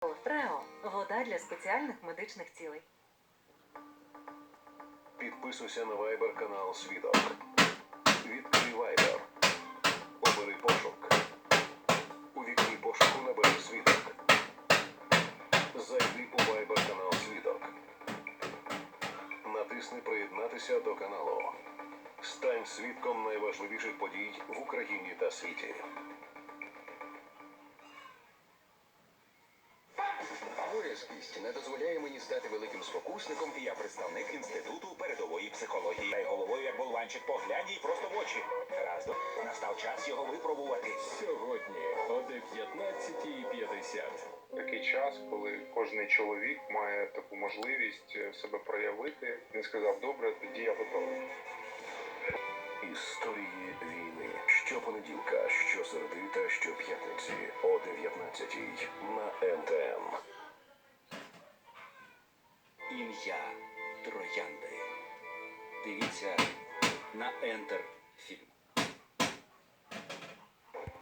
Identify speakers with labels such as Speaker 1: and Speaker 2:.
Speaker 1: Трео вода для спеціальних медичних цілей.
Speaker 2: Підписуйся на Viber канал Свідок. Відкрий Viber. Обери пошук. У вікні пошуку набери свідок. Зайди у Viber канал Свідок. Натисни Приєднатися до каналу. Стань свідком найважливіших подій в Україні та світі.
Speaker 3: Боязкість не дозволяє мені стати великим спокусником, і я представник інституту передової психології. Дай головою, як болванчик, поглянь їй просто в очі. Гаразд, настав час його випробувати.
Speaker 4: Сьогодні о 19.50.
Speaker 5: такий час, коли кожен чоловік має таку можливість е, себе проявити. Він сказав, добре, тоді я готовий.
Speaker 2: Історії війни. Щопонеділка, щосереди та щоп'ятниці о 19-й на НТН.
Speaker 3: Ім'я Троянди. Дивіться на фільм.